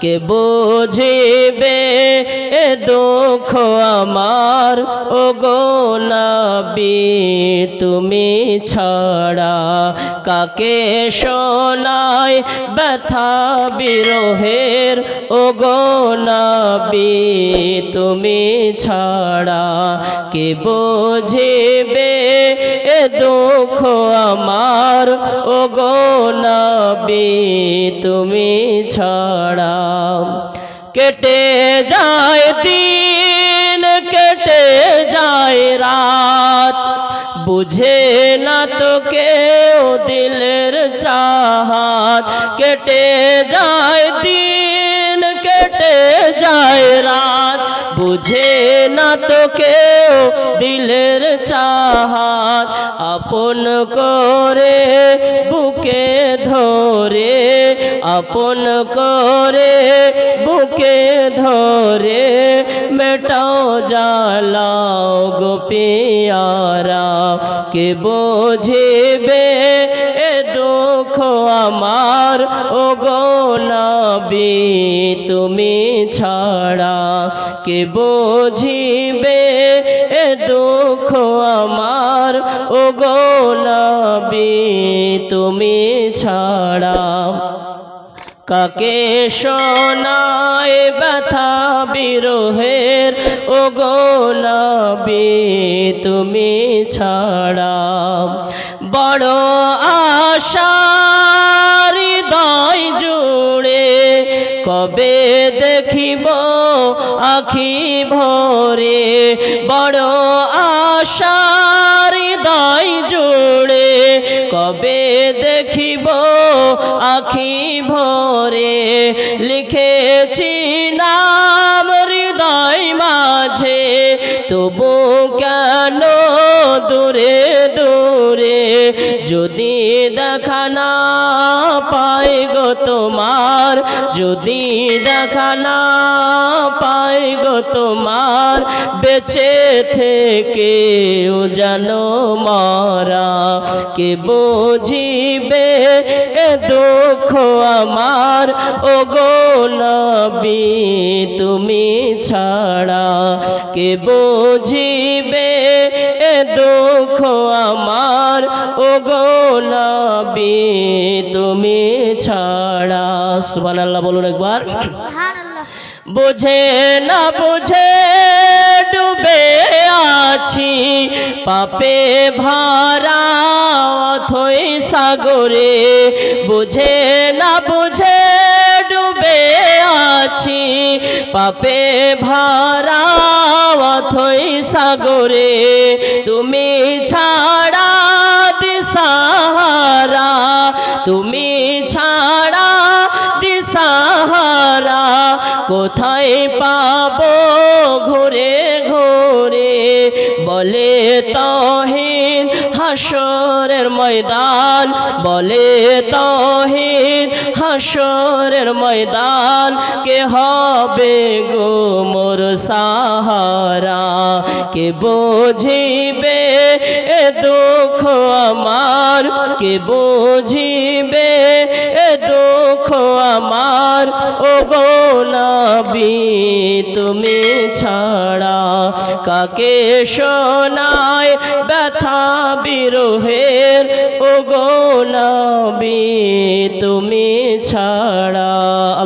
কে বুঝিবে এ দুঃখ আমার? ও গো নবী, তুমি ছাড়া কাকে শোনায় ব্যথা বিরোহের? ও গো নবী, তুমি ছাড়া কে বুঝিবে দুঃখ আমার। ও গো নবী, তুমি ছাড়া কেটে যায় দিন, কেটে যায় রাত। বুঝে না তো কেউ দিলের চাহাত। কেটে যায় বুঝে না তো কেউ দিলের চাহাত আপন করে বুকে ধরে, আপন করে বুকে ধরে, মেটাও জ্বালাও গো পিয়ারা, কে বোঝিবে এ দুঃখ আমার? ও গো নবী, তুমি ছাড়া কে বোঝিবে এ দুঃখ আমার? ও গো নবী, তুমি ছাড়া কাকে শোনায় ব্যথা বিরোহের? ও গো নবী, তুমি ছাড়া বড় আশা কবে দেখিব আখি ভরে? বড় আশা হৃদয় জুড়ে কবে দেখিব আখি ভরে? লিখেছি নাম হৃদয় মাঝে, তবু কেন যদি দেখা না পাই গো তোমার, বেঁচে ও জানো মারা, কে বুঝিবে এ দুঃখ আমার? ও গো নবী, তুমি ছাড়া কে বুঝিবে এ দুঃখ আমার? ও গো তুমি ছাড়া সুবহানাল্লাহ বলুন একবার। বুঝে না বুঝে ডুবে আছি পাপে ভারা থই সাগরে। বুঝে না বুঝে ডুবে আছি পাপে ভারা অথই সাগরে। তুমি ছাড়া দিশাহারা তুমি দিশাহারা কোথায় পাবো ঘুরে ঘুরে? বলে তহিন হাসরের ময়দান বলে তহিন হাসরের ময়দান কে হবে গো মোর সাহারা? কে বোঝিবে এ দুঃখ আমার? কে বুঝিবে এ দুঃখ আমার? ও গো নবী, তুমি ছাড়া কাকে শোনায়? বিরোহের ও গোলাবি তুমি ছাড়া